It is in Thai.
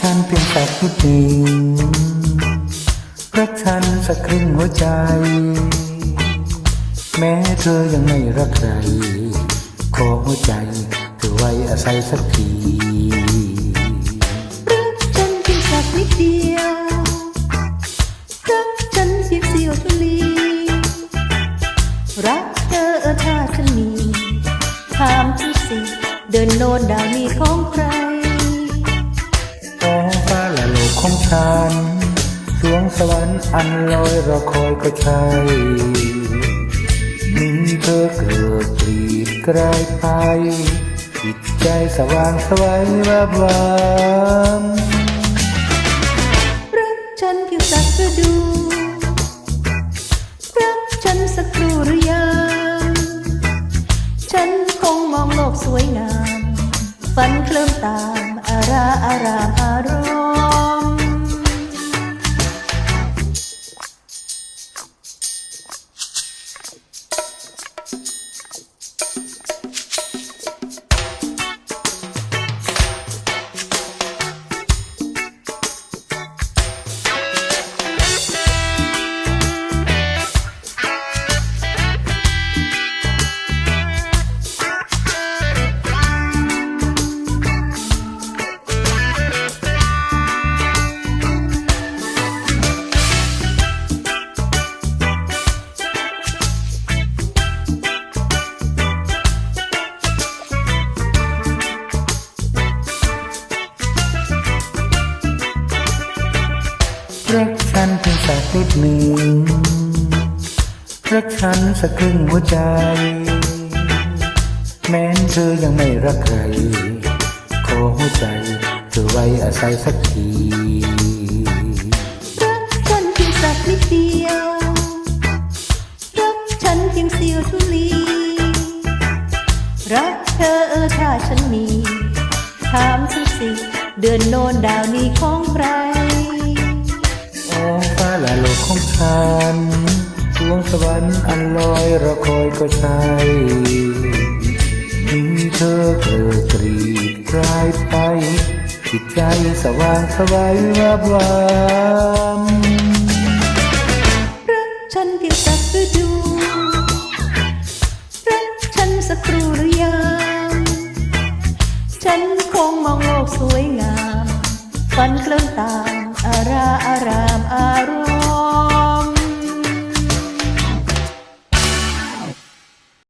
งสักนิดหนึ่งรักฉันสักครึ่งหัวใจ แม้เธอยังไม่รักใคร ขอหัวใจเธอไว้อาศัยสักทีรักฉันเพียงสักนิดเดียวรักฉันเพียงเสี้ยวทุลีรักเธอถ้าฉันมีถามฉันสิเดินโน่นดาวมีของใคร ของฉัน สวงสวรรค์อันลอยรอคอยก็ใช่มีเธอเกิดปรีดกลายไปจิตใจสว่างสวัยวับวามรักฉันเพียงสักฤดู รักฉันสักครู่หรือยัง ฉันคงมองโลกสวยงาม ฝันเคลิ้มตามอาราอารามอารมณ์ กันเพียงสักนิดหนึ่งรักฉันสักครึ่งหัวใจ แม้นเธอยังไม่รักใคร ขอหัวใจเธอไว้อาศัยสักทีรักฉันเพียงสักนิดเดียว รักฉันเพียงเสี้ยวทุลี รักเธอเออถ้าฉันมี ถามฉันสิเดือนโนนดาวนี้ของใคร ของฉันสวงสวรรค์อันลอยรอคอยก็ใช่มีเธอเกิดกรีดกลายไป จิตใจสว่างสวัยวับวามรักฉันเพียงสักฤดูรักฉันสักครู่หรือยังฉันคงมองโลกสวยงาม ฝันเคลิ้มตามอาราม